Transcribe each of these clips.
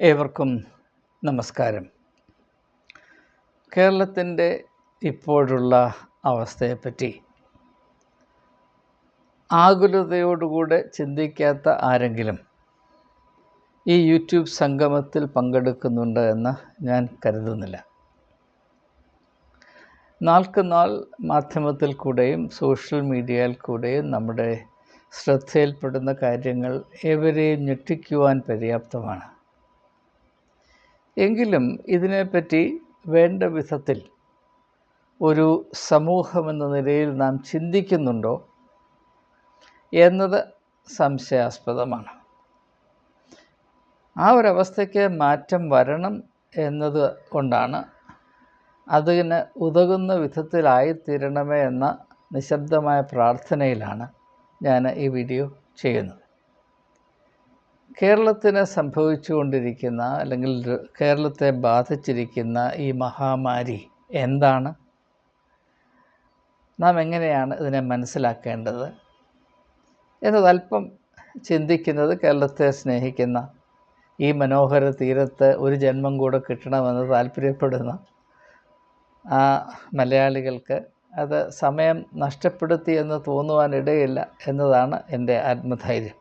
ഏവർക്കും നമസ്കാരം. കേരളത്തിന്റെ ഇപ്പോഴുള്ള അവസ്ഥയെപ്പറ്റി ആകുലതയോടുകൂടെ ചിന്തിക്കാത്ത ആരെങ്കിലും ഈ യൂട്യൂബ് സംഗമത്തിൽ പങ്കെടുക്കുന്നുണ്ട് എന്ന് ഞാൻ കരുതുന്നില്ല. നാൾക്ക് നാൾ മാധ്യമത്തിൽ കൂടെയും സോഷ്യൽ മീഡിയയിൽ കൂടെയും നമ്മുടെ ശ്രദ്ധയിൽപ്പെടുന്ന കാര്യങ്ങൾ ഏവരെയും ഞെട്ടിക്കുവാൻ പര്യാപ്തമാണ്. എങ്കിലും ഇതിനെപ്പറ്റി വേണ്ട വിധത്തിൽ ഒരു സമൂഹമെന്ന നിലയിൽ നാം ചിന്തിക്കുന്നുണ്ടോ എന്നത് സംശയാസ്പദമാണ്. ആ ഒരവസ്ഥയ്ക്ക് മാറ്റം വരണം എന്നത് കൊണ്ടാണ് അതിന് ഉതകുന്ന വിധത്തിലായിത്തീരണമേ എന്ന നിശബ്ദമായ പ്രാർത്ഥനയിലാണ് ഞാൻ ഈ വീഡിയോ ചെയ്യുന്നത്. കേരളത്തിന് സംഭവിച്ചുകൊണ്ടിരിക്കുന്ന അല്ലെങ്കിൽ കേരളത്തെ ബാധിച്ചിരിക്കുന്ന ഈ മഹാമാരി എന്താണ്? നാം എങ്ങനെയാണ് ഇതിനെ മനസ്സിലാക്കേണ്ടത്? എന്നത് അല്പം ചിന്തിക്കുന്നത് കേരളത്തെ സ്നേഹിക്കുന്ന ഈ മനോഹര തീരത്ത് ഒരു ജന്മം കൂടെ കിട്ടണമെന്ന് താല്പര്യപ്പെടുന്ന ആ മലയാളികൾക്ക് അത് സമയം നഷ്ടപ്പെടുത്തി എന്ന് തോന്നുവാനിടയില്ല എന്നതാണ് എന്റെ ആത്മധൈര്യം.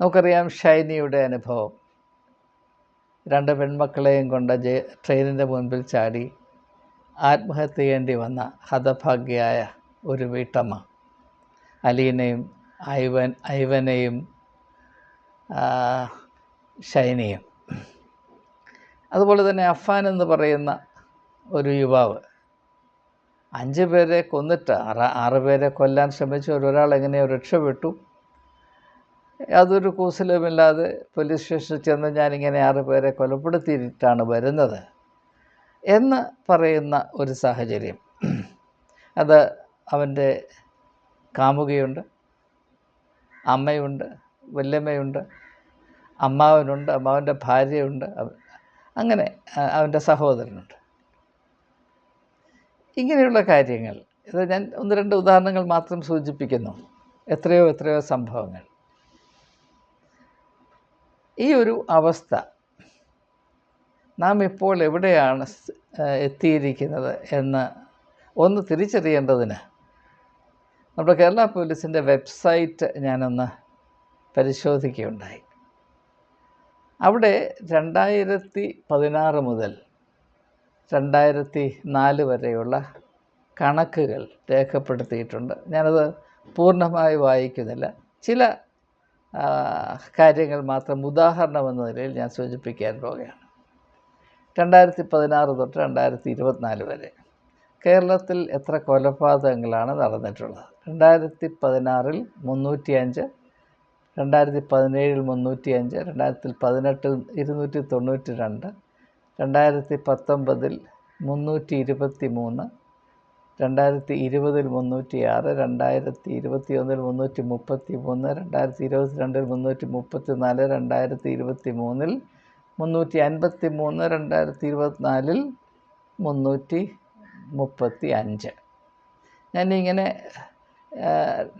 നമുക്കറിയാം ഷൈനിയുടെ അനുഭവം. രണ്ട് പെൺമക്കളെയും കൊണ്ട് ജെ ട്രെയിനിന്റെ മുൻപിൽ ചാടി ആത്മഹത്യ ചെയ്യേണ്ടി വന്ന ഹതഭാഗ്യയായ ഒരു വീട്ടമ്മ. അലീനയും ഐവൻ ഐവനെയും ഷൈനിയും. അതുപോലെ തന്നെ അഫാൻ എന്ന് പറയുന്ന ഒരു യുവാവ്. അഞ്ച് പേരെ കൊന്നിട്ട് ആറ് ആറ് പേരെ കൊല്ലാൻ ശ്രമിച്ച ഒരാൾ എങ്ങനെയോ രക്ഷപ്പെട്ടു. യാതൊരു കൂസലുമില്ലാതെ പോലീസ് സ്റ്റേഷനിൽ ചെന്ന് ഞാനിങ്ങനെ ആറ് പേരെ കൊലപ്പെടുത്തിയിട്ടാണ് വരുന്നത് എന്ന് പറയുന്ന ഒരു സാഹചര്യം. അത് അവന്റെ കാമുകയുണ്ട് അമ്മയുണ്ട് വല്യമ്മയുണ്ട് അമ്മാവനുണ്ട് അമ്മാവന്റെ ഭാര്യയുണ്ട് അങ്ങനെ അവന്റെ സഹോദരനുണ്ട്. ഇങ്ങനെയുള്ള കാര്യങ്ങൾ ഇത് ഞാൻ ഒന്ന് രണ്ട് ഉദാഹരണങ്ങൾ മാത്രം സൂചിപ്പിക്കുന്നു. എത്രയോ എത്രയോ സംഭവങ്ങൾ. ഈ ഒരു അവസ്ഥ നാം ഇപ്പോൾ എവിടെയാണ് എത്തിയിരിക്കുന്നത് എന്ന് ഒന്ന് തിരിച്ചറിയേണ്ടതിന് നമ്മുടെ കേരള പോലീസിന്റെ വെബ്സൈറ്റ് ഞാനൊന്ന് പരിശോധിക്കുകയുണ്ടായി. അവിടെ രണ്ടായിരത്തി പതിനാറ് മുതൽ രണ്ടായിരത്തി നാല് വരെയുള്ള കണക്കുകൾ രേഖപ്പെടുത്തിയിട്ടുണ്ട്. ഞാനത് പൂർണമായി വായിക്കുന്നില്ല. ചില കാര്യങ്ങൾ മാത്രം ഉദാഹരണം എന്ന നിലയിൽ ഞാൻ സൂചിപ്പിക്കാൻ പോവുകയാണ്. രണ്ടായിരത്തി പതിനാറ് തൊട്ട് രണ്ടായിരത്തി ഇരുപത്തിനാല് വരെ കേരളത്തിൽ എത്ര കൊലപാതകങ്ങളാണ് നടന്നിട്ടുള്ളത്? രണ്ടായിരത്തി പതിനാറിൽ മുന്നൂറ്റി അഞ്ച് രണ്ടായിരത്തി പതിനേഴിൽ മുന്നൂറ്റി അഞ്ച് രണ്ടായിരത്തി പതിനെട്ടിൽ ഇരുന്നൂറ്റി തൊണ്ണൂറ്റി രണ്ട് രണ്ടായിരത്തി പത്തൊമ്പതിൽ മുന്നൂറ്റി ഇരുപത്തി മൂന്ന് രണ്ടായിരത്തി ഇരുപതിൽ മുന്നൂറ്റി ആറ് രണ്ടായിരത്തി ഇരുപത്തി ഒന്നിൽ മുന്നൂറ്റി മുപ്പത്തി മൂന്ന് രണ്ടായിരത്തി ഇരുപത്തി രണ്ടിൽ മുന്നൂറ്റി മുപ്പത്തി നാല് രണ്ടായിരത്തി ഇരുപത്തി മൂന്നിൽ മുന്നൂറ്റി അൻപത്തി മൂന്ന് രണ്ടായിരത്തി ഇരുപത്തിനാലിൽ മുന്നൂറ്റി മുപ്പത്തി അഞ്ച് ഞാനിങ്ങനെ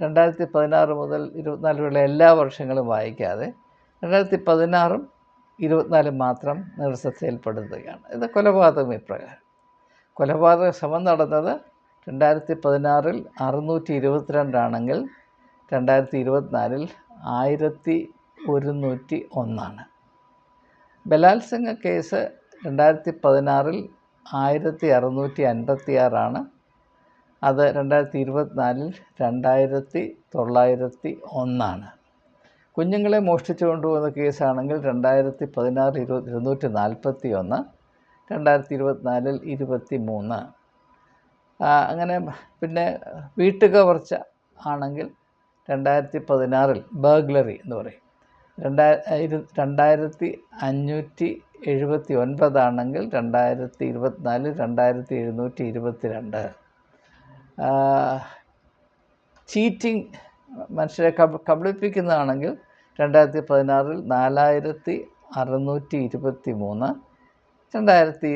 രണ്ടായിരത്തി പതിനാറ് മുതൽ ഇരുപത്തിനാല് വരെയുള്ള എല്ലാ വർഷങ്ങളും വായിക്കാതെ രണ്ടായിരത്തി പതിനാറും ഇരുപത്തിനാലും മാത്രം നിർസത്തയിൽപ്പെടുത്തുകയാണ് ഇത് കൊലപാതകം ഇപ്രകാരം കൊലപാതക ശ്രമം നടന്നത് രണ്ടായിരത്തി പതിനാറിൽ അറുന്നൂറ്റി ഇരുപത്തിരണ്ടാണെങ്കിൽ രണ്ടായിരത്തി ഇരുപത്തിനാലിൽ ആയിരത്തി ഒരുന്നൂറ്റി ഒന്നാണ് ബലാത്സംഗ കേസ് രണ്ടായിരത്തി പതിനാറിൽ ആയിരത്തി അറുന്നൂറ്റി അൻപത്തി ആറാണ് അത് രണ്ടായിരത്തി ഇരുപത്തിനാലിൽ രണ്ടായിരത്തി തൊള്ളായിരത്തി ഒന്നാണ് കുഞ്ഞുങ്ങളെ മോഷ്ടിച്ചു കൊണ്ടുപോകുന്ന കേസാണെങ്കിൽ രണ്ടായിരത്തി പതിനാറ് ഇരുപത് ഇരുന്നൂറ്റി നാൽപ്പത്തി ഒന്ന് രണ്ടായിരത്തി ഇരുപത്തിനാലിൽ ഇരുപത്തി മൂന്ന് അങ്ങനെ പിന്നെ വീട്ടുകവർച്ച ആണെങ്കിൽ രണ്ടായിരത്തി പതിനാറിൽ ബേഗ്ലറി എന്ന് പറയും. രണ്ടായിര രണ്ടായിരത്തി അഞ്ഞൂറ്റി എഴുപത്തി ഒൻപതാണെങ്കിൽ രണ്ടായിരത്തി ഇരുപത്തിനാല് രണ്ടായിരത്തി എഴുന്നൂറ്റി ഇരുപത്തി രണ്ട് ചീറ്റിംഗ് മനുഷ്യരെ കബ കബളിപ്പിക്കുന്നതാണെങ്കിൽ രണ്ടായിരത്തി പതിനാറിൽ നാലായിരത്തി അറുന്നൂറ്റി ഇരുപത്തി മൂന്ന് രണ്ടായിരത്തി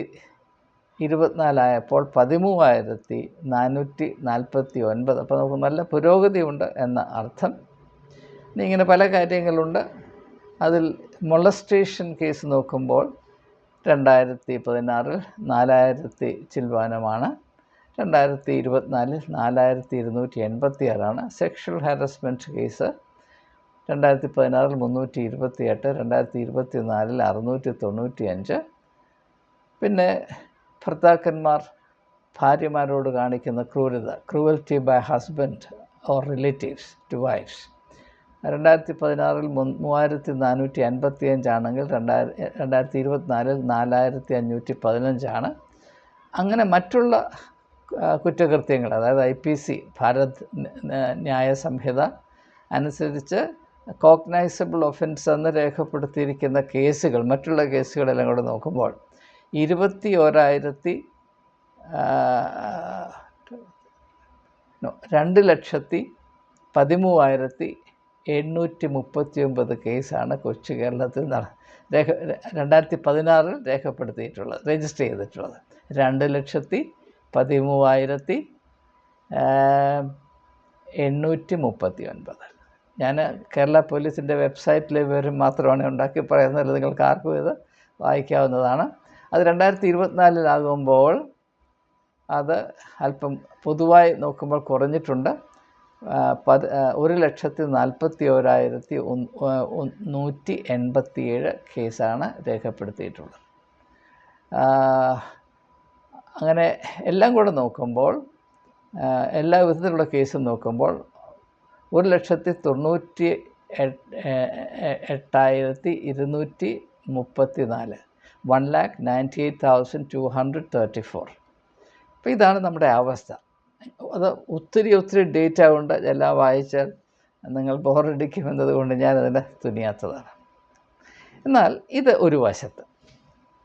ഇരുപത്തിനാലായപ്പോൾ പതിമൂവായിരത്തി നാനൂറ്റി നാൽപ്പത്തി ഒൻപത് അപ്പോൾ നമുക്ക് നല്ല പുരോഗതിയുണ്ട് എന്ന അർത്ഥം. ഇനി ഇങ്ങനെ പല കാര്യങ്ങളുണ്ട്. അതിൽ മൊളസ്ട്രേഷൻ കേസ് നോക്കുമ്പോൾ രണ്ടായിരത്തി പതിനാറിൽ നാലായിരത്തി ചിൽവാനമാണ് രണ്ടായിരത്തി ഇരുപത്തിനാലിൽ നാലായിരത്തി ഇരുന്നൂറ്റി എൺപത്തി ആറാണ് സെക്ഷൽ ഹാരസ്മെന്റ് കേസ്. രണ്ടായിരത്തി പതിനാറിൽ മുന്നൂറ്റി ഇരുപത്തി എട്ട് രണ്ടായിരത്തി ഇരുപത്തി നാലിൽ അറുന്നൂറ്റി തൊണ്ണൂറ്റി അഞ്ച് പിന്നെ ഭർത്താക്കന്മാർ ഭാര്യമാരോട് കാണിക്കുന്ന ക്രൂരത cruelty by husband or relatives to wifes രണ്ടായിരത്തി പതിനാറിൽ മൂവായിരത്തി നാനൂറ്റി അൻപത്തി അഞ്ചാണെങ്കിൽ രണ്ടായിരം രണ്ടായിരത്തി ഇരുപത്തിനാലിൽ നാലായിരത്തി അഞ്ഞൂറ്റി പതിനഞ്ചാണ് അങ്ങനെ മറ്റുള്ള കുറ്റകൃത്യങ്ങൾ അതായത് ഐ പി സി ഭാരത് ന്യായ സംഹിത അനുസരിച്ച് കോഗ്നൈസബിൾ ഒഫൻസ് എന്ന് രേഖപ്പെടുത്തിയിരിക്കുന്ന കേസുകൾ മറ്റുള്ള കേസുകളെല്ലാം കൂടെ നോക്കുമ്പോൾ ഇരുപത്തി ഓരായിരത്തി രണ്ട് ലക്ഷത്തി പതിമൂവായിരത്തി എണ്ണൂറ്റി മുപ്പത്തി ഒമ്പത് കേസാണ് കൊച്ചു കേരളത്തിൽ നട രേഖ രണ്ടായിരത്തി പതിനാറിൽ രേഖപ്പെടുത്തിയിട്ടുള്ളത് രജിസ്റ്റർ ചെയ്തിട്ടുള്ളത്. രണ്ട് ലക്ഷത്തി പതിമൂവായിരത്തി എണ്ണൂറ്റി മുപ്പത്തി ഒൻപത് ഞാൻ കേരള പോലീസിന്റെ വെബ്സൈറ്റിലെ വിവരം മാത്രമാണ് ഉണ്ടാക്കി പറയുന്നത് നിങ്ങൾക്ക് ആർക്കും ഇത് വായിക്കാവുന്നതാണ്. അത് രണ്ടായിരത്തി ഇരുപത്തിനാലിലാകുമ്പോൾ അത് അല്പം പൊതുവായി നോക്കുമ്പോൾ കുറഞ്ഞിട്ടുണ്ട്. പത് ഒരു ലക്ഷത്തി നാൽപ്പത്തി ഒന്ന് നൂറ്റി എൺപത്തിയേഴ് കേസാണ് രേഖപ്പെടുത്തിയിട്ടുള്ളത്. അങ്ങനെ എല്ലാം കൂടെ നോക്കുമ്പോൾ എല്ലാ വിധത്തിലുള്ള കേസും നോക്കുമ്പോൾ ഒരു ലക്ഷത്തി തൊണ്ണൂറ്റി എട്ടായിരത്തി ഇരുന്നൂറ്റി മുപ്പത്തി നാല് one lakh ninety eight thousand two hundred thirty four അപ്പോൾ ഇതാണ് നമ്മുടെ അവസ്ഥ. അത് ഒത്തിരി ഒത്തിരി ഡേറ്റ കൊണ്ട് എല്ലാം വായിച്ചാൽ നിങ്ങൾ ബോറടിക്കുമെന്നത് കൊണ്ട് ഞാനതിനെ തുനിയാത്തതാണ്. എന്നാൽ ഇത് ഒരു വശത്ത്.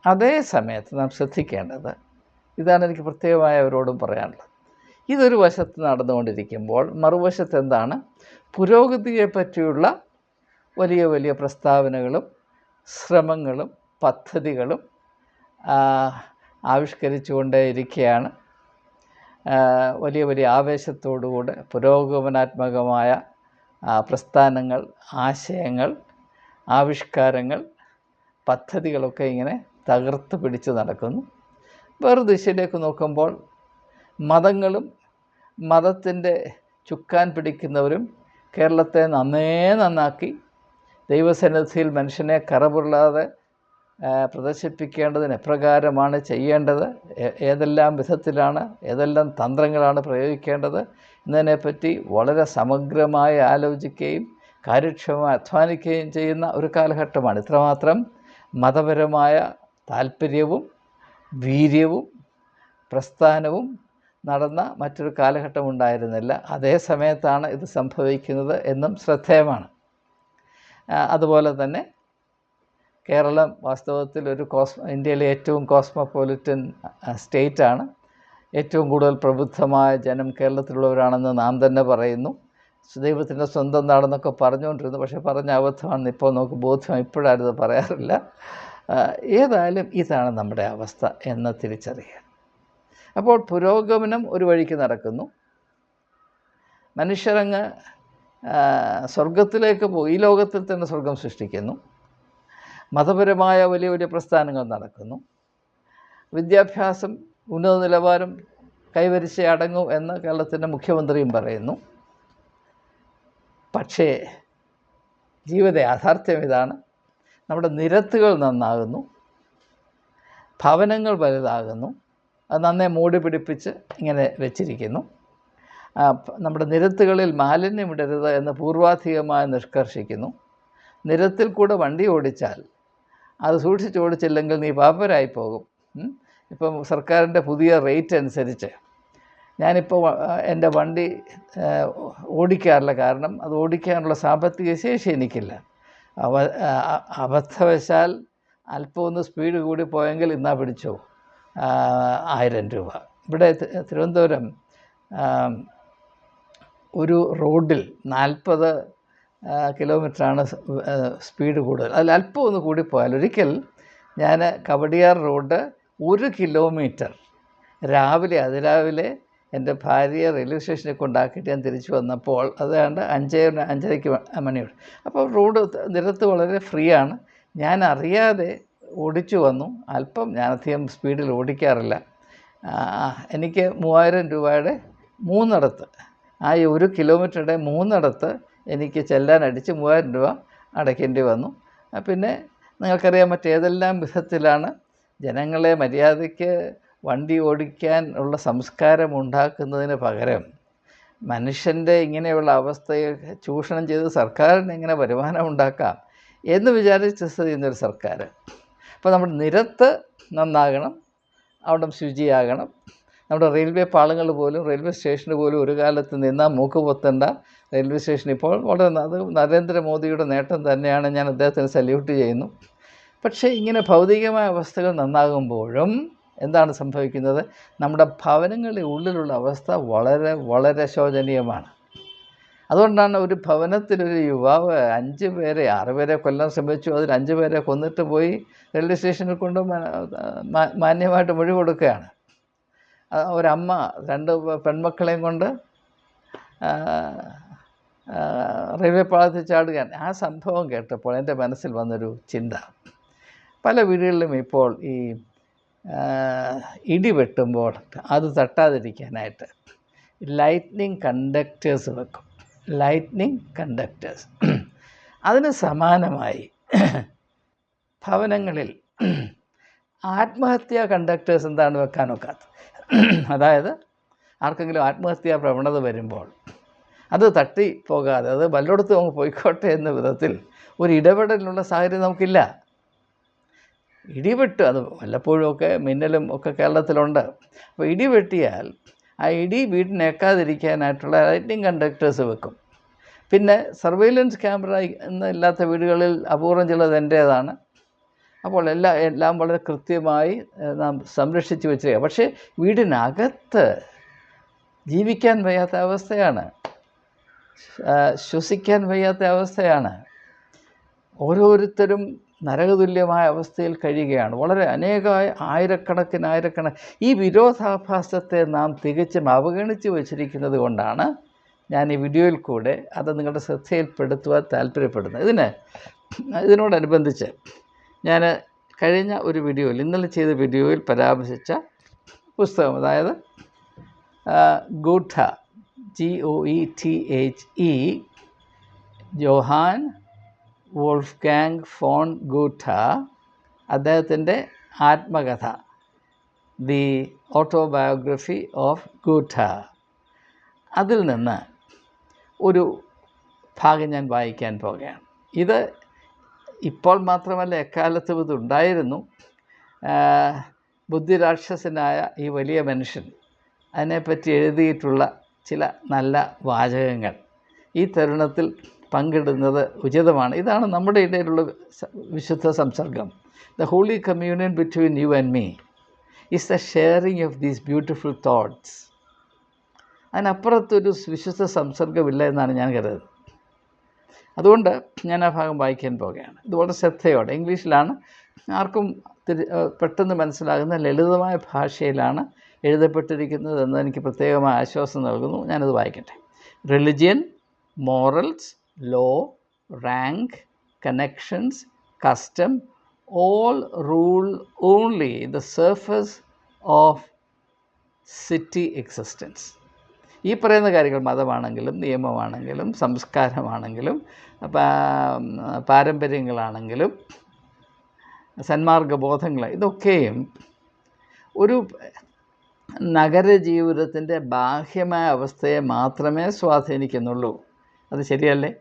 അതേ സമയത്ത് നാം ശ്രദ്ധിക്കേണ്ടത് ഇതാണ് എനിക്ക് പ്രത്യേകമായി അവരോടും പറയാനുള്ളത്. ഇതൊരു വശത്ത് നടന്നുകൊണ്ടിരിക്കുമ്പോൾ മറുവശത്ത് എന്താണ്? പുരോഗതിയെ പറ്റിയുള്ള വലിയ വലിയ പ്രസ്താവനകളും ശ്രമങ്ങളും പദ്ധതികളും ആവിഷ്കരിച്ചുകൊണ്ടേയിരിക്കുകയാണ്. വലിയ വലിയ ആവേശത്തോടുകൂടെ പുരോഗമനാത്മകമായ പ്രസ്ഥാനങ്ങൾ ആശയങ്ങൾ ആവിഷ്കാരങ്ങൾ പദ്ധതികളൊക്കെ ഇങ്ങനെ തകർത്ത് പിടിച്ച് നടക്കുന്നു. വേറെ ദിശയിലേക്ക് നോക്കുമ്പോൾ മതങ്ങളും മതത്തിന്റെ ചുക്കാൻ പിടിക്കുന്നവരും കേരളത്തെ നന്നേ നന്നാക്കി ദൈവസന്നിധിയിൽ മനുഷ്യനെ കറപുള്ളാതെ ആ, പ്രദർശിപ്പിക്കേണ്ടതിന് എപ്രകാരമാണ് ചെയ്യേണ്ടത്? ഏതെല്ലാം വിധത്തിലാണ് ഏതെല്ലാം തന്ത്രങ്ങളാണ് പ്രയോഗിക്കേണ്ടത് എന്നതിനെപ്പറ്റി വളരെ സമഗ്രമായി ആലോചിക്കുകയും കാര്യക്ഷമമായി അധ്വാനിക്കുകയും ചെയ്യുന്ന ഒരു കാലഘട്ടമാണ്. ഇത്രമാത്രം മതപരമായ താല്പര്യവും വീര്യവും പ്രസ്ഥാനവും നടന്ന മറ്റൊരു കാലഘട്ടം ഉണ്ടായിരുന്നില്ല. അതേ സമയത്താണ് ഇത് സംഭവിക്കുന്നത് എന്നും ശ്രദ്ധേയമാണ്. അതുപോലെ തന്നെ കേരളം വാസ്തവത്തിൽ ഒരു കോസ് ഇന്ത്യയിലെ ഏറ്റവും കോസ്മോപൊളിറ്റൻ സ്റ്റേറ്റാണ്. ഏറ്റവും കൂടുതൽ പ്രബുദ്ധമായ ജനം കേരളത്തിലുള്ളവരാണെന്ന് നാം തന്നെ പറയുന്നു. ദൈവത്തിന്റെ സ്വന്തം നാടെന്നൊക്കെ പറഞ്ഞുകൊണ്ടിരുന്നു. പക്ഷേ പറഞ്ഞ അബദ്ധമാണെന്ന് ഇപ്പോൾ നമുക്ക് ബോധ്യം ഇപ്പോഴാരും പറയാറില്ല. ഏതായാലും ഇതാണ് നമ്മുടെ അവസ്ഥ എന്ന് തിരിച്ചറിയാൻ അപ്പോൾ പുരോഗമനം ഒരു വഴിക്ക് നടക്കുന്നു. മനുഷ്യരങ്ങ് സ്വർഗത്തിലേക്ക് പോയി. ഈ ലോകത്തിൽ തന്നെ സ്വർഗം സൃഷ്ടിക്കുന്നു. മതപരമായ വലിയ വലിയ പ്രസ്ഥാനങ്ങൾ നടക്കുന്നു. വിദ്യാഭ്യാസം ഉന്നത നിലവാരം കൈവരിച്ചേ അടങ്ങും എന്ന് കേരളത്തിന്റെ മുഖ്യമന്ത്രിയും പറയുന്നു. പക്ഷേ ജീവിത യാഥാർത്ഥ്യം ഇതാണ്. നമ്മുടെ നിരത്തുകൾ നന്നാകുന്നു. ഭവനങ്ങൾ വലുതാകുന്നു. അത് നന്നേ മൂടി പിടിപ്പിച്ച് ഇങ്ങനെ വെച്ചിരിക്കുന്നു. നമ്മുടെ നിരത്തുകളിൽ മാലിന്യം ഇടരുത് എന്ന് പൂർവാധികമായി നിഷ്കർഷിക്കുന്നു. നിരത്തിൽ കൂടെ വണ്ടി ഓടിച്ചാൽ അത് സൂക്ഷിച്ച് ഓടിച്ചില്ലെങ്കിൽ നീ പാപ്പരായി പോകും. ഇപ്പം സർക്കാരിന്റെ പുതിയ റേറ്റ് അനുസരിച്ച് ഞാനിപ്പോൾ എന്റെ വണ്ടി ഓടിക്കാറില്ല കാരണം അത് ഓടിക്കാനുള്ള സാമ്പത്തിക ശേഷി എനിക്കില്ല. അവ അബദ്ധവശാൽ അല്പം ഒന്ന് സ്പീഡ് കൂടി പോയെങ്കിൽ ഇന്നാ പിടിച്ചു? ആയിരം രൂപ. ഇവിടെ തിരുവനന്തപുരം ഒരു റോഡിൽ നാൽപ്പത് കിലോമീറ്ററാണ് സ്പീഡ് കൂടുതൽ. അതിൽ അല്പം ഒന്ന് കൂടിപ്പോയാൽ ഒരിക്കൽ ഞാൻ കവടിയാർ റോഡ് ഒരു കിലോമീറ്റർ രാവിലെ അതിരാവിലെ എന്റെ ഭാര്യയെ റെയിൽവേ സ്റ്റേഷനിൽ കൊണ്ടാക്കിയിട്ട് ഞാൻ തിരിച്ചു വന്നപ്പോൾ അതാണ്ട് അഞ്ചേ അഞ്ചരയ്ക്ക് മണിയോട്. അപ്പോൾ റോഡ് നിരത്ത് വളരെ ഫ്രീ ആണ്. ഞാൻ അറിയാതെ ഓടിച്ചു വന്നു. അല്പം ഞാനധികം സ്പീഡിൽ ഓടിക്കാറില്ല. എനിക്ക് മൂവായിരം രൂപയുടെ മൂന്നിടത്ത് ആ ഒരു കിലോമീറ്ററുടെ മൂന്നിടത്ത് എനിക്ക് ചെല്ലാൻ അടിച്ച് മൂവായിരം രൂപ അടയ്ക്കേണ്ടി വന്നു. പിന്നെ നിങ്ങൾക്കറിയാം മറ്റേതെല്ലാം വിധത്തിലാണ് ജനങ്ങളെ മര്യാദയ്ക്ക് വണ്ടി ഓടിക്കാൻ ഉള്ള സംസ്കാരം ഉണ്ടാക്കുന്നതിന് പകരം മനുഷ്യന്റെ ഇങ്ങനെയുള്ള അവസ്ഥയെ ചൂഷണം ചെയ്ത് സർക്കാരിന് എങ്ങനെ വരുമാനം ഉണ്ടാക്കാം എന്ന് വിചാരിച്ച് സ്ഥിതി ചെയ്യുന്നൊരു സർക്കാർ. അപ്പോൾ നമ്മുടെ നിരത്ത് നന്നാകണം അവിടെ ശുചിയാകണം. നമ്മുടെ റെയിൽവേ പാളങ്ങൾ പോലും റെയിൽവേ സ്റ്റേഷന് പോലും ഒരു കാലത്ത് നിന്നാൽ മൂക്ക് പൊത്തണ്ട. റെയിൽവേ സ്റ്റേഷൻ ഇപ്പോൾ വളരെ അത് നരേന്ദ്രമോദിയുടെ നേട്ടം തന്നെയാണ് ഞാൻ അദ്ദേഹത്തിന് സല്യൂട്ട് ചെയ്യുന്നു. പക്ഷേ ഇങ്ങനെ ഭൗതികമായ അവസ്ഥകൾ നന്നാകുമ്പോഴും എന്താണ് സംഭവിക്കുന്നത്? നമ്മുടെ ഭവനങ്ങളുടെ ഉള്ളിലുള്ള അവസ്ഥ വളരെ വളരെ ശോചനീയമാണ്. അതുകൊണ്ടാണ് ഒരു ഭവനത്തിലൊരു യുവാവ് അഞ്ച് പേരെ ആറ് പേരെ കൊല്ലാൻ ശ്രമിച്ചു. അതിൽ അഞ്ച് പേരെ കൊന്നിട്ട് പോയി റെയിൽവേ സ്റ്റേഷനിൽ കൊണ്ട് മാന്യമായിട്ട് മൊഴി കൊടുക്കുകയാണ്. ഒരമ്മ രണ്ട് പെൺമക്കളെയും കൊണ്ട് റെയിൽവേ പാളത്തിൽ ചാടുകയാൻ ആ സംഭവം കേട്ടപ്പോൾ എന്റെ മനസ്സിൽ വന്നൊരു ചിന്ത. പല വീടുകളിലും ഇപ്പോൾ ഈ ഇടി വെട്ടുമ്പോൾ അത് തട്ടാതിരിക്കാനായിട്ട് ലൈറ്റ്നിങ് കണ്ടക്ടേഴ്സ് വെക്കും. ലൈറ്റ്നിങ് കണ്ടക്ടേഴ്സ് അതിന് സമാനമായി ഭവനങ്ങളിൽ ആത്മഹത്യാ കണ്ടക്ടേഴ്സ് എന്താണ് വെക്കാൻ ഒക്കാത്തത് അതായത് ആർക്കെങ്കിലും ആത്മഹത്യാ പ്രവണത വരുമ്പോൾ അത് തട്ടി പോകാതെ അത് വല്ലയിടത്തും അങ്ങ് പോയിക്കോട്ടെ എന്ന വിധത്തിൽ ഒരു ഇടപെടലിനുള്ള സാഹചര്യം നമുക്കില്ല. ഇടിവെട്ട് അത് വല്ലപ്പോഴും ഒക്കെ മിന്നലും ഒക്കെ കേരളത്തിലുണ്ട്. അപ്പോൾ ഇടി വെട്ടിയാൽ ആ ഇടി വീട്ടിനേക്കാതിരിക്കാനായിട്ടുള്ള ലൈറ്റിംഗ് കണ്ടക്ടേഴ്സ് വെക്കും. പിന്നെ സർവൈലൻസ് ക്യാമറ ഇല്ലാത്ത വീടുകളിൽ അപൂർവം ചിലത് എന്റേതാണ്. അപ്പോൾ എല്ലാ എല്ലാം വളരെ കൃത്യമായി നാം സംരക്ഷിച്ച് വെച്ചിരിക്കുക. പക്ഷേ വീടിനകത്ത് ജീവിക്കാൻ വയ്യാത്ത അവസ്ഥയാണ്. ശ്വസിക്കാൻ വയ്യാത്ത അവസ്ഥയാണ്. ഓരോരുത്തരും നരകതുല്യമായ അവസ്ഥയിൽ കഴിയുകയാണ്. വളരെ അനേക ആയിരക്കണക്കിന് ആയിരക്കണക്കിന് ഈ വിരോധാഭാസത്തെ നാം തികച്ചും അവഗണിച്ച് വച്ചിരിക്കുന്നത് കൊണ്ടാണ് ഞാൻ ഈ വീഡിയോയിൽ കൂടെ അത് നിങ്ങളുടെ ശ്രദ്ധയിൽപ്പെടുത്തുവാൻ താല്പര്യപ്പെടുന്നത്. ഇതിന് ഇതിനോടനുബന്ധിച്ച് ഞാൻ കഴിഞ്ഞ ഒരു വീഡിയോയിൽ ഇന്നലെ ചെയ്ത വീഡിയോയിൽ പരാമർശിച്ച പുസ്തകം അതായത് Goethe G O E T H E Johann Wolfgang von Goethe അദ്ദേഹത്തിന്റെ ആത്മകഥ ദി ഓട്ടോബയോഗ്രഫി ഓഫ് ഗൂട്ട അതിൽ നിന്ന് ഒരു ഭാഗം ഞാൻ വായിക്കാൻ പോകുകയാണ് ഇത് ഇപ്പോൾ മാത്രമല്ല എക്കാലത്തും ഇതുണ്ടായിരുന്നു ബുദ്ധിരാക്ഷസനായ ഈ വലിയ മനുഷ്യൻ അതിനെപ്പറ്റി എഴുതിയിട്ടുള്ള ചില നല്ല വാചകങ്ങൾ. ഈ തരുണത്തിൽ പങ്കിടുന്നത് ഉചിതമാണ്. ഇതാണ് നമ്മുടെ ഇടയിലുള്ള വിശുദ്ധ സംസർഗം. The holy communion between you and me is the sharing of these beautiful thoughts അതിനപ്പുറത്തൊരു വിശുദ്ധ സംസർഗമില്ല എന്നാണ് ഞാൻ കരുതുന്നത്. അതുകൊണ്ട് ഞാൻ ആ ഭാഗം വായിക്കാൻ പോവുകയാണ്. ഇത് വളരെ ശ്രദ്ധയോടെ. ഇംഗ്ലീഷിലാണ്. ആർക്കും പെട്ടെന്ന് മനസ്സിലാകുന്ന ലളിതമായ ഭാഷയിലാണ് എഴുതപ്പെട്ടിരിക്കുന്നത് എന്നെനിക്ക് പ്രത്യേകമായ ആശ്വാസം നൽകുന്നു. ഞാനത് വായിക്കട്ടെ. Religion morals law rank connections custom all rule only the surface of city existence ഈ പറയുന്ന കാര്യങ്ങൾ മതമാണെങ്കിലും നിയമമാണെങ്കിലും സംസ്കാരമാണെങ്കിലും പാരമ്പര്യങ്ങളാണെങ്കിലും സന്മാർഗബോധങ്ങൾ ഇതൊക്കെയും ഒരു നഗര ജീവിതത്തിന്റെ ബാഹ്യമായ അവസ്ഥയെ മാത്രമേ സ്വാധീനിക്കുന്നുള്ളൂ. അത് ശരിയല്ലേ?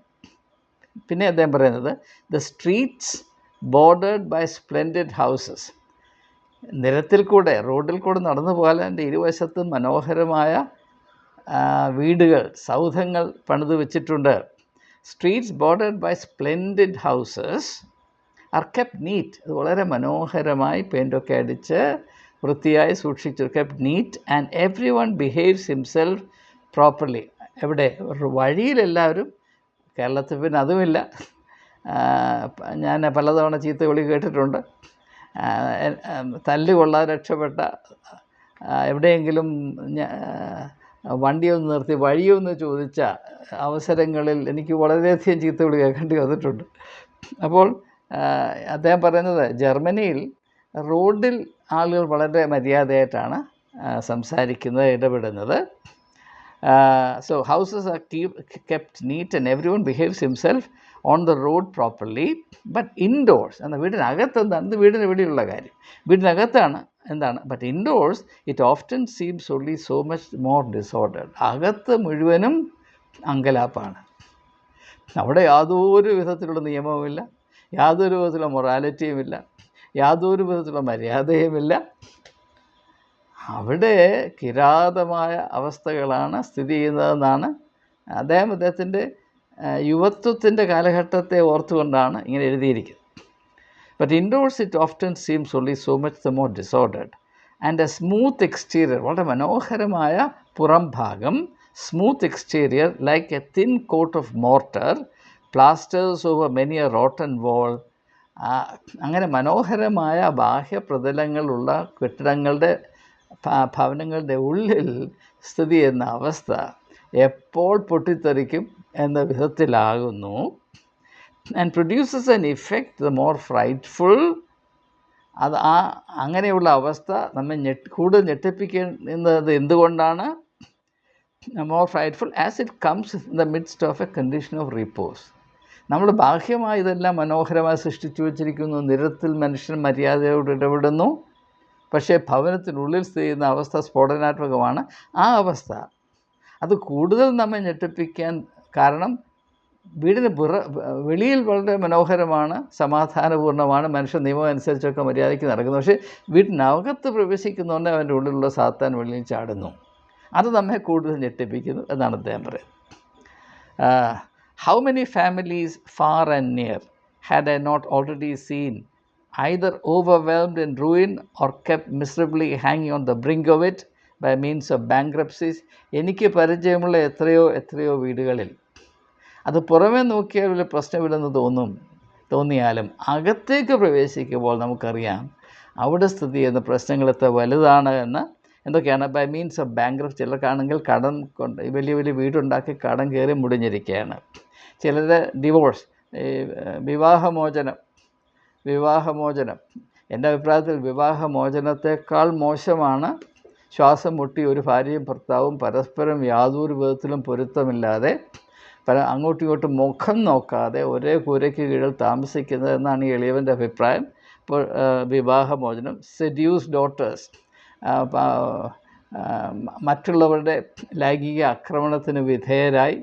പിന്നെ അദ്ദേഹം പറയുന്നത് the streets bordered by splendid houses നിരത്തിൽ കൂടെ റോഡിൽ കൂടെ നടന്നു പോകാൻ എന്റെ ഇരുവശത്തും മനോഹരമായ വീടുകൾ സൗധങ്ങൾ പണിത് വെച്ചിട്ടുണ്ട്. Streets bordered by splendid houses are neat അത് വളരെ മനോഹരമായി പെയിന്റൊക്കെ അടിച്ച് വൃത്തിയായി സൂക്ഷിച്ചു kept neat and every one behaves himself properly എവിടെ വഴിയിലെല്ലാവരും കേരളത്തിൽ പിന്നെ അതുമില്ല. ഞാൻ പലതവണ ചീത്ത വിളി കേട്ടിട്ടുണ്ട്. തല്ലുകൊള്ളാൻ രക്ഷപ്പെട്ട എവിടെയെങ്കിലും വണ്ടിയൊന്ന് നിർത്തി വഴിയൊന്ന് ചോദിച്ച അവസരങ്ങളിൽ എനിക്ക് വളരെയധികം ചീത്ത വിളി കേൾക്കേണ്ടി വന്നിട്ടുണ്ട്. അപ്പോൾ അദ്ദേഹം പറയുന്നത് ജർമ്മനിയിൽ റോഡിൽ ആളുകൾ വളരെ മര്യാദയായിട്ടാണ് സംസാരിക്കുന്നത് ഇടപെടുന്നത്. So houses are kept neat and every one behaves himself on the road properly but indoors എന്നാൽ വീടിനകത്ത് എന്താണ്? ഇത് വീടിന് വെളിയിലുള്ള കാര്യം. വീടിനകത്താണ് എന്താണ്? But indoors it often seems only so much more disorder അകത്ത് മുഴുവനും അങ്കലാപ്പാണ്. അവിടെ യാതൊരു വിധത്തിലുള്ള നിയമവുമില്ല യാതൊരു വിധത്തിലുള്ള മൊറാലിറ്റിയുമില്ല യാതൊരു വിധത്തിലുള്ള മര്യാദയുമില്ല. അവിടെ കിരാതമായ അവസ്ഥകളാണ് സ്ഥിതി ചെയ്യുന്നതെന്നാണ് അദ്ദേഹം അദ്ദേഹത്തിന്റെ യുവത്വത്തിന്റെ കാലഘട്ടത്തെ ഓർത്തുകൊണ്ടാണ് ഇങ്ങനെ എഴുതിയിരിക്കുന്നത്. But indoors it often seems only so much the more disordered and a smooth exterior വളരെ മനോഹരമായ പുറം ഭാഗം smooth exterior like a thin coat of mortar plasters over many a rotten wall അങ്ങനെ മനോഹരമായ ബാഹ്യപ്രതലങ്ങളുള്ള കെട്ടിടങ്ങളുടെ ഭവനങ്ങളുടെ ഉള്ളിൽ സ്ഥിതി ചെയ്യുന്ന അവസ്ഥ എപ്പോൾ പൊട്ടിത്തെറിക്കും എന്ന വിധത്തിലാകുന്നു. And produces an effect the more frightful അത് ആ അങ്ങനെയുള്ള അവസ്ഥ നമ്മെ ഞെട്ടി കൂടുതൽ ഞെട്ടിപ്പിക്കുന്നത് എന്തുകൊണ്ടാണ്? More frightful as it comes in the midst of a condition of repose നമ്മൾ ബാഹ്യമായി ഇതെല്ലാം മനോഹരമായി സൃഷ്ടിച്ചു വച്ചിരിക്കുന്നു. നിരത്തിൽ മനുഷ്യൻ മര്യാദയോട് ഇടപെടുന്നു. പക്ഷേ ഭവനത്തിനുള്ളിൽ സ്ഥിതി ചെയ്യുന്ന അവസ്ഥ സ്ഫോടനാത്മകമാണ്. ആ അവസ്ഥ. അത് കൂടുതൽ നമ്മെ ഞെട്ടിപ്പിക്കാൻ കാരണം വീടിന് പുറ വെളിയിൽ വളരെ മനോഹരമാണ് സമാധാനപൂർണമാണ് മനുഷ്യ നിയമം അനുസരിച്ചൊക്കെ മര്യാദയ്ക്ക് നടക്കുന്നു. പക്ഷേ വീട്ടിനകത്ത് പ്രവേശിക്കുന്നതുകൊണ്ട് അവന്റെ ഉള്ളിലുള്ള സാത്താൻ വെളിയിൽ ചാടുന്നു. അത് നമ്മെ കൂടുതൽ ഞെട്ടിപ്പിക്കുന്നു എന്നാണ് അദ്ദേഹം പറയുന്നത്. How many families far and near had I not already seen either overwhelmed in ruin or kept miserably hanging on the brink of it by means of bankruptcies? എനിക്ക് പരിചയമുള്ള എത്രയോ എത്രയോ വീടുകളിൽ. അത് പുറമേ നോക്കിയാൽ വലിയ പ്രശ്നമില്ലെന്ന് തോന്നും തോന്നിയാലും അകത്തേക്ക് പ്രവേശിക്കുമ്പോൾ നമുക്കറിയാം അവിടെ സ്ഥിതി ചെയ്യുന്ന പ്രശ്നങ്ങൾ എത്ര വലുതാണ് എന്ന്. എന്തൊക്കെയാണ്? ബൈ മീൻസ് ഓഫ് ബാങ്ക്രപ്റ്റ് ചിലർക്കാണെങ്കിൽ കടം കൊണ്ട് വലിയ വലിയ വീടുണ്ടാക്കി കടം കയറി മുടിഞ്ഞിരിക്കുകയാണ്. ചിലർ ഡിവോഴ്സ് ഈ വിവാഹമോചനം വിവാഹമോചനം. എന്റെ അഭിപ്രായത്തിൽ വിവാഹമോചനത്തെക്കാൾ മോശമാണ് ശ്വാസം മുട്ടി ഒരു ഭാര്യയും ഭർത്താവും പരസ്പരം യാതൊരു വിധത്തിലും പൊരുത്തമില്ലാതെ പല അങ്ങോട്ടും ഇങ്ങോട്ടും മുഖം നോക്കാതെ ഒരേ കൂരയ്ക്ക് കീഴിൽ താമസിക്കുന്നത് എന്നാണ് ഈ എളിയവന്റെ അഭിപ്രായം. ഇപ്പോൾ വിവാഹമോചനം. സെഡ്യൂസ് ഡോട്ടേഴ്സ് മറ്റുള്ളവരുടെ ലൈംഗിക ആക്രമണത്തിന് വിധേയരായി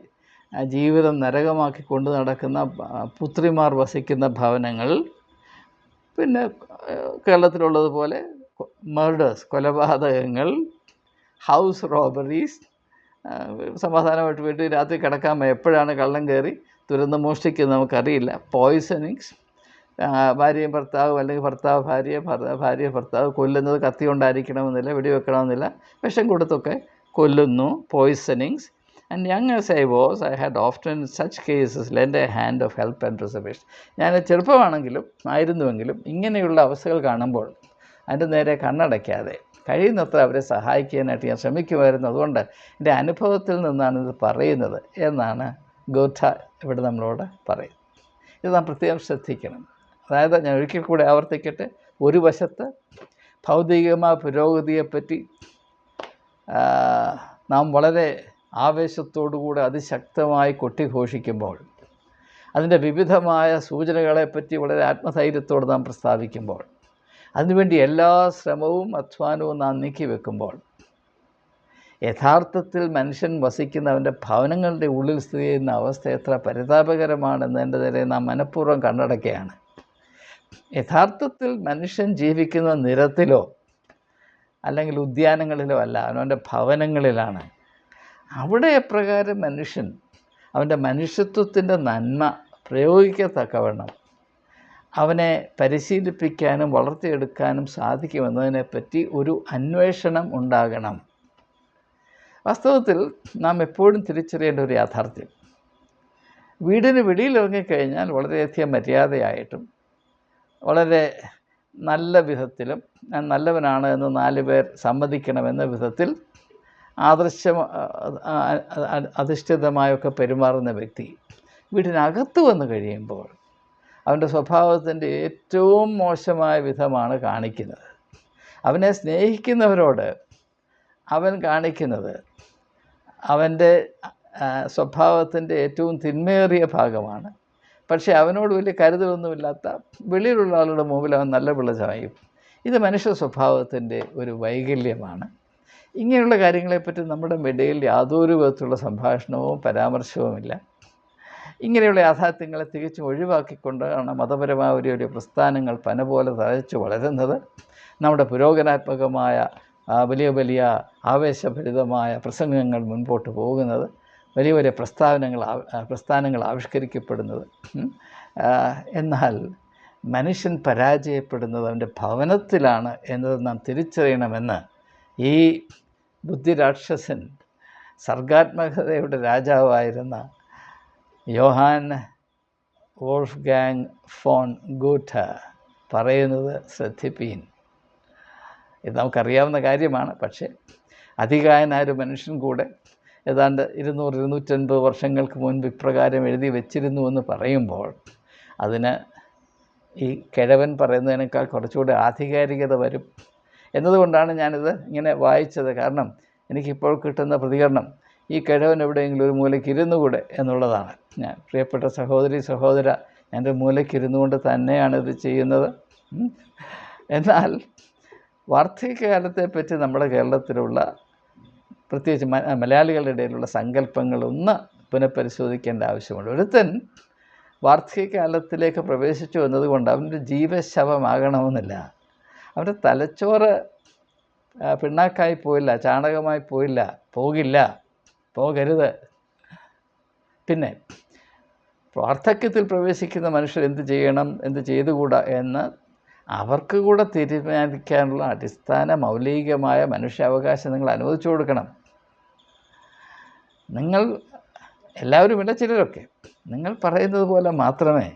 ജീവിതം നരകമാക്കി കൊണ്ടു നടക്കുന്ന പുത്രിമാർ വസിക്കുന്ന ഭവനങ്ങൾ പിന്നെ കേരളത്തിലുള്ളതുപോലെ മർഡേഴ്സ് കൊലപാതകങ്ങൾ ഹൗസ് റോബറീസ് സമാധാനമായിട്ട് വീട്ടിൽ രാത്രി കിടക്കാൻ എപ്പോഴാണ് കള്ളം കയറി തുരന്ന് മോഷ്ടിക്കുന്നത് നമുക്കറിയില്ല. പോയ്സണിങ്സ് ഭാര്യയും ഭർത്താവും അല്ലെങ്കിൽ ഭർത്താവ് ഭർത്ത- ഭാര്യ ഭർത്താവ് കൊല്ലുന്നത് കത്തി കൊണ്ടായിരിക്കണമെന്നില്ല വെടിവെക്കണമെന്നില്ല വിഷം കൊടുത്തൊക്കെ കൊല്ലുന്നു. Poisonings and young as I was I had often such cases lend a hand of help and reservation ഞാൻ ചെറുപ്പമാണെങ്കിലും ആയിരുന്നുവെങ്കിലും ഇങ്ങനെയുള്ള അവസ്ഥകൾ കാണുമ്പോൾ അതിന്റെ നേരെ കണ്ണടയ്ക്കാതെ കഴിയുന്നത്ര അവരെ സഹായിക്കാനായിട്ട് ഞാൻ ശ്രമിക്കുമായിരുന്നു. അതുകൊണ്ട് എന്റെ അനുഭവത്തിൽ നിന്നാണ് ഇത് പറയുന്നത് എന്നാണ് ഗോഥ ഇവിടെ നമ്മളോട് പറയുന്നത്. ഇത് നാം പ്രത്യേകം ശ്രദ്ധിക്കണം. അതായത് ഞാൻ ഒരിക്കൽ കൂടെ ആവർത്തിക്കട്ടെ. ഒരു വശത്ത് ഭൗതികമായ പുരോഗതിയെപ്പറ്റി നാം വളരെ ആവേശത്തോടുകൂടെ അതിശക്തമായി കൊട്ടിഘോഷിക്കുമ്പോൾ അതിന്റെ വിവിധമായ സൂചനകളെപ്പറ്റി വളരെ ആത്മധൈര്യത്തോടെ നാം പ്രസ്താവിക്കുമ്പോൾ അതിനുവേണ്ടി എല്ലാ ശ്രമവും അധ്വാനവും നാം നീക്കി വെക്കുമ്പോൾ യഥാർത്ഥത്തിൽ മനുഷ്യൻ വസിക്കുന്ന അവന്റെ ഭവനങ്ങളുടെ ഉള്ളിൽ സ്ഥിതി ചെയ്യുന്ന അവസ്ഥ എത്ര പരിതാപകരമാണെന്നതിന്റെ നാം മനഃപൂർവം കണ്ടടക്കുകയാണ് യഥാർത്ഥത്തിൽ മനുഷ്യൻ ജീവിക്കുന്ന നിരത്തിലോ അല്ലെങ്കിൽ ഉദ്യാനങ്ങളിലോ അല്ല അവനവന്റെ ഭവനങ്ങളിലാണ് അവിടെ എപ്രകാരം മനുഷ്യൻ അവന്റെ മനുഷ്യത്വത്തിന്റെ നന്മ പ്രയോഗിക്കത്തക്കവണ്ണം അവനെ പരിശീലിപ്പിക്കാനും വളർത്തിയെടുക്കാനും സാധിക്കുമെന്നതിനെപ്പറ്റി ഒരു അന്വേഷണം ഉണ്ടാകണം. വാസ്തവത്തിൽ നാം എപ്പോഴും തിരിച്ചറിയേണ്ട ഒരു യാഥാർത്ഥ്യം. വീടിന് വെളിയിൽ ഇറങ്ങിക്കഴിഞ്ഞാൽ വളരെയധികം മര്യാദയായിട്ടും വളരെ നല്ല വിധത്തിലും ഞാൻ നല്ലവനാണ് എന്ന് നാല് പേർ സമ്മതിക്കണമെന്ന വിധത്തിൽ ആദർശം അധിഷ്ഠിതമായൊക്കെ പെരുമാറുന്ന വ്യക്തി വീട്ടിനകത്ത് വന്ന് കഴിയുമ്പോൾ അവന്റെ സ്വഭാവത്തിന്റെ ഏറ്റവും മോശമായ വിധമാണ് കാണിക്കുന്നത്. അവനെ സ്നേഹിക്കുന്നവരോട് അവൻ കാണിക്കുന്നത് അവന്റെ സ്വഭാവത്തിന്റെ ഏറ്റവും തിന്മേറിയ ഭാഗമാണ്. പക്ഷേ അവനോട് വലിയ കരുതലൊന്നുമില്ലാത്ത വെളിയിലുള്ള ആളുടെ മുമ്പിൽ അവൻ നല്ല പിള്ള ചമയും. ഇത് മനുഷ്യ സ്വഭാവത്തിന്റെ ഒരു വൈകല്യമാണ്. ഇങ്ങനെയുള്ള കാര്യങ്ങളെപ്പറ്റി നമ്മുടെ ഇടയിൽ യാതൊരു വിധത്തിലുള്ള സംഭാഷണവും പരാമർശവുമില്ല. ഇങ്ങനെയുള്ള യാഥാർത്ഥ്യങ്ങളെ തികച്ചും ഒഴിവാക്കിക്കൊണ്ടാണ് മതപരമായ ഒരു ഒരു പ്രസ്ഥാനങ്ങൾ പന പോലെ തഴച്ചു വളരുന്നത്. നമ്മുടെ പുരോഗനാത്മകമായ വലിയ വലിയ ആവേശഭരിതമായ പ്രസംഗങ്ങൾ മുൻപോട്ട് പോകുന്നത് വലിയ വലിയ പ്രസ്താവനകൾ പ്രസ്ഥാനങ്ങൾ ആവിഷ്കരിക്കപ്പെടുന്നത്. എന്നാൽ മനുഷ്യൻ പരാജയപ്പെടുന്നത് അവന്റെ ഭവനത്തിലാണ് എന്നത് നാം തിരിച്ചറിയണമെന്ന് ഈ ബുദ്ധിരാക്ഷസൻ സർഗാത്മകതയുടെ രാജാവായിരുന്ന Johann Wolfgang von Goethe പറയുന്നത് ശ്രദ്ധിപ്പീൻ. ഇത് നമുക്കറിയാവുന്ന കാര്യമാണ് പക്ഷേ അധികായനായ ഒരു മനുഷ്യൻ കൂടെ ഏതാണ്ട് ഇരുന്നൂറ് ഇരുന്നൂറ്റൻപത് വർഷങ്ങൾക്ക് മുൻപ് ഇപ്രകാരം എഴുതി വെച്ചിരുന്നു എന്ന് പറയുമ്പോൾ അതിന് ഈ കിഴവൻ പറയുന്നതിനേക്കാൾ കുറച്ചുകൂടി ആധികാരികത വരും. എന്നതുകൊണ്ടാണ് ഞാനിത് ഇങ്ങനെ വായിച്ചത്. കാരണം എനിക്കിപ്പോൾ കിട്ടുന്ന പ്രതികരണം ഈ കിഴവൻ എവിടെയെങ്കിലും ഒരു മൂലയ്ക്ക് ഇരുന്നുകൂടെ എന്നുള്ളതാണ്. ഞാൻ പ്രിയപ്പെട്ട സഹോദരി സഹോദര എന്റെ മൂലയ്ക്ക് ഇരുന്നുകൊണ്ട് തന്നെയാണ് ഇത് ചെയ്യുന്നത്. എന്നാൽ വാർദ്ധക്യകാലത്തെ പറ്റി നമ്മുടെ കേരളത്തിലുള്ള പ്രത്യേകിച്ച് മലയാളികളുടെ ഇടയിലുള്ള സങ്കല്പങ്ങളൊന്ന് പുനഃപരിശോധിക്കേണ്ട ആവശ്യമുണ്ട്. ഒരുത്തൻ വാർദ്ധക്യകാലത്തിലേക്ക് പ്രവേശിച്ചു എന്നതുകൊണ്ട് അവന്റെ ജീവശവമാകണമെന്നില്ല. അവന്റെ തലച്ചോറ് പിണ്ണാക്കായി പോയില്ല ചാണകമായി പോയില്ല പോകില്ല പോകരുത്. പിന്നെ വാർദ്ധക്യത്തിൽ പ്രവേശിക്കുന്ന മനുഷ്യർ എന്ത് ചെയ്യണം എന്ത് ചെയ്തുകൂടാ എന്ന് അവർക്ക് കൂടെ തീരുമാനിക്കാനുള്ള അടിസ്ഥാന മൗലികമായ മനുഷ്യാവകാശം നിങ്ങൾ അനുവദിച്ചു കൊടുക്കണം. നിങ്ങൾ എല്ലാവരുമില്ല ചിലരൊക്കെ. നിങ്ങൾ പറയുന്നത് പോലെ മാത്രമേ.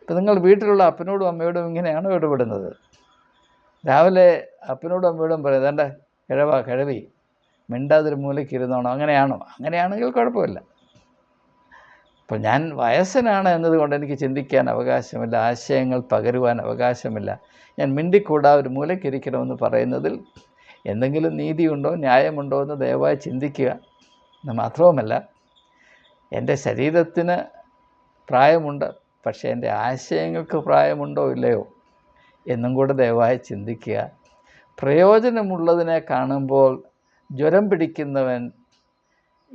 ഇപ്പം നിങ്ങൾ വീട്ടിലുള്ള അപ്പനോടും അമ്മയോടും ഇങ്ങനെയാണോ ഇടപെടുന്നത്? രാവിലെ അപ്പനോടും അമ്മയോടും പറയും വേണ്ട കിഴവ കിഴവി മിണ്ടാതൊരു മൂലയ്ക്ക് ഇരുന്നോണോ അങ്ങനെയാണോ? അങ്ങനെയാണെങ്കിൽ കുഴപ്പമില്ല. അപ്പം ഞാൻ വയസ്സനാണ് എന്നതുകൊണ്ട് എനിക്ക് ചിന്തിക്കാൻ അവകാശമില്ല ആശയങ്ങൾ പകരുവാൻ അവകാശമില്ല. ഞാൻ മിണ്ടിക്കൂടാ ഒരു മൂലയ്ക്കിരിക്കണമെന്ന് പറയുന്നതിൽ എന്തെങ്കിലും നീതിയുണ്ടോ ന്യായമുണ്ടോ എന്ന് ദയവായി ചിന്തിക്കുക. എന്ന് മാത്രവുമല്ല എന്റെ ശരീരത്തിന് പ്രായമുണ്ട് പക്ഷേ എന്റെ ആശയങ്ങൾക്ക് പ്രായമുണ്ടോ ഇല്ലയോ? എന്നും കൂടെ ദയവായി ചിന്തിക്കുക. പ്രയോജനമുള്ളതിനെ കാണുമ്പോൾ ജ്വരം പിടിക്കുന്നവൻ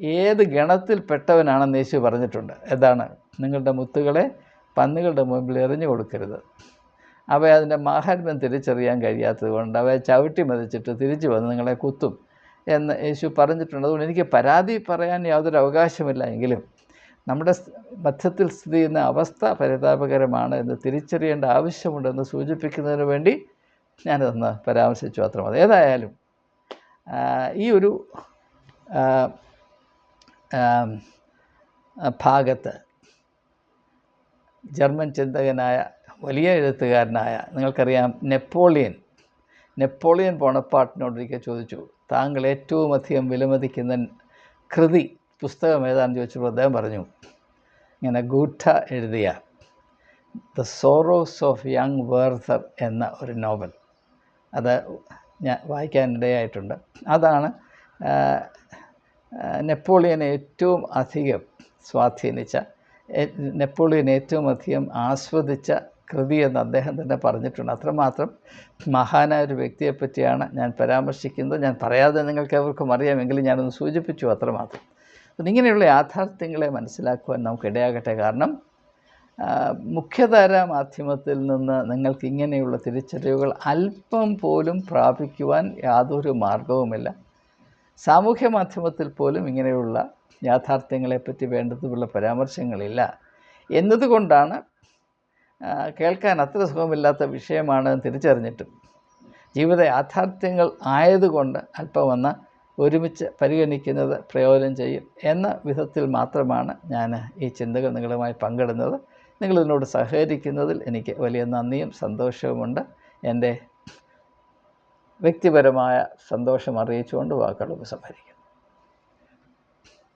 ഏത് ഗണത്തിൽപ്പെട്ടവനാണെന്ന് യേശു പറഞ്ഞിട്ടുണ്ട്. എന്താണ് നിങ്ങളുടെ മുത്തുകളെ പന്നുകളുടെ മുമ്പിൽ എറിഞ്ഞു കൊടുക്കരുത്. അവയെ അതിന്റെ മാഹാത്മ്യം തിരിച്ചറിയാൻ കഴിയാത്തത് കൊണ്ട് അവയെ ചവിട്ടി മതിച്ചിട്ട് തിരിച്ചു വന്ന് നിങ്ങളെ കുത്തും എന്ന് യേശു പറഞ്ഞിട്ടുണ്ട്. അതുകൊണ്ട് എനിക്ക് പരാതി പറയാൻ യാതൊരു അവകാശമില്ല എങ്കിലും നമ്മുടെ മധ്യത്തിൽ സ്ഥിതി ചെയ്യുന്ന അവസ്ഥ പരിതാപകരമാണ് എന്ന് തിരിച്ചറിയേണ്ട ആവശ്യമുണ്ടെന്ന് സൂചിപ്പിക്കുന്നതിന് വേണ്ടി ഞാനതൊന്ന് പരാമർശിച്ചു അത്ര മതി. ഏതായാലും ഈ ഒരു ഭാഗത്ത് ജർമ്മൻ ചിന്തകനായ വലിയ എഴുത്തുകാരനായ നിങ്ങൾക്കറിയാം നെപ്പോളിയൻ നെപ്പോളിയൻ ബോണപ്പാട്ടിനോടൊരിക്കൽ ചോദിച്ചു താങ്കൾ ഏറ്റവും അധികം വിലമതിക്കുന്ന കൃതി പുസ്തകം ഏതാണെന്ന് ചോദിച്ചപ്പോൾ അദ്ദേഹം പറഞ്ഞു ഇങ്ങനെ ഗൂട്ട എഴുതിയ the sorrows of young Werther എന്ന ഒരു നോവൽ. അത് ഞാൻ വായിക്കാനിടയായിട്ടുണ്ട്. അതാണ് നെപ്പോളിയനെ ഏറ്റവും അധികം സ്വാധീനിച്ച നെപ്പോളിയൻ ഏറ്റവും അധികം ആസ്വദിച്ച കൃതി എന്ന് അദ്ദേഹം തന്നെ പറഞ്ഞിട്ടുണ്ട്. അത്രമാത്രം മഹാനായ ഒരു വ്യക്തിയെപ്പറ്റിയാണ് ഞാൻ പരാമർശിക്കുന്നത്. ഞാൻ പറയാതെ നിങ്ങൾക്ക് എവർക്കും അറിയാമെങ്കിലും ഞാനൊന്ന് സൂചിപ്പിച്ചു അത്രമാത്രം. അപ്പം ഇങ്ങനെയുള്ള യാഥാർത്ഥ്യങ്ങളെ മനസ്സിലാക്കുവാൻ നമുക്ക് ഇടയാകട്ടെ കാരണം മുഖ്യധാര മാധ്യമത്തിൽ നിന്ന് നിങ്ങൾക്ക് ഇങ്ങനെയുള്ള തിരിച്ചറിവുകൾ അല്പം പോലും പ്രാപിക്കുവാൻ യാതൊരു മാർഗവുമില്ല. സാമൂഹ്യ മാധ്യമത്തിൽ പോലും ഇങ്ങനെയുള്ള യാഥാർത്ഥ്യങ്ങളെപ്പറ്റി വേണ്ടതുള്ള പരാമർശങ്ങളില്ല. എന്നതുകൊണ്ടാണ് കേൾക്കാൻ അത്ര സുഖമില്ലാത്ത വിഷയമാണ് തിരിച്ചറിഞ്ഞിട്ടും. ജീവിത യാഥാർത്ഥ്യങ്ങൾ ആയതുകൊണ്ട് അല്പം ഒന്ന് ഒരുമിച്ച് പരിഗണിക്കുന്നത് പ്രയോജനം ചെയ്യും എന്ന വിധത്തിൽ മാത്രമാണ് ഞാൻ ഈ ചിന്തകൾ നിങ്ങളുമായി പങ്കിടുന്നത്. നിങ്ങളിതിനോട് സഹകരിക്കുന്നതിൽ എനിക്ക് വലിയ നന്ദിയും സന്തോഷവുമുണ്ട്. എന്റെ വ്യക്തിപരമായ സന്തോഷം അറിയിച്ചുകൊണ്ട് വാക്കുകൾ ഉപസംഹരിക്കും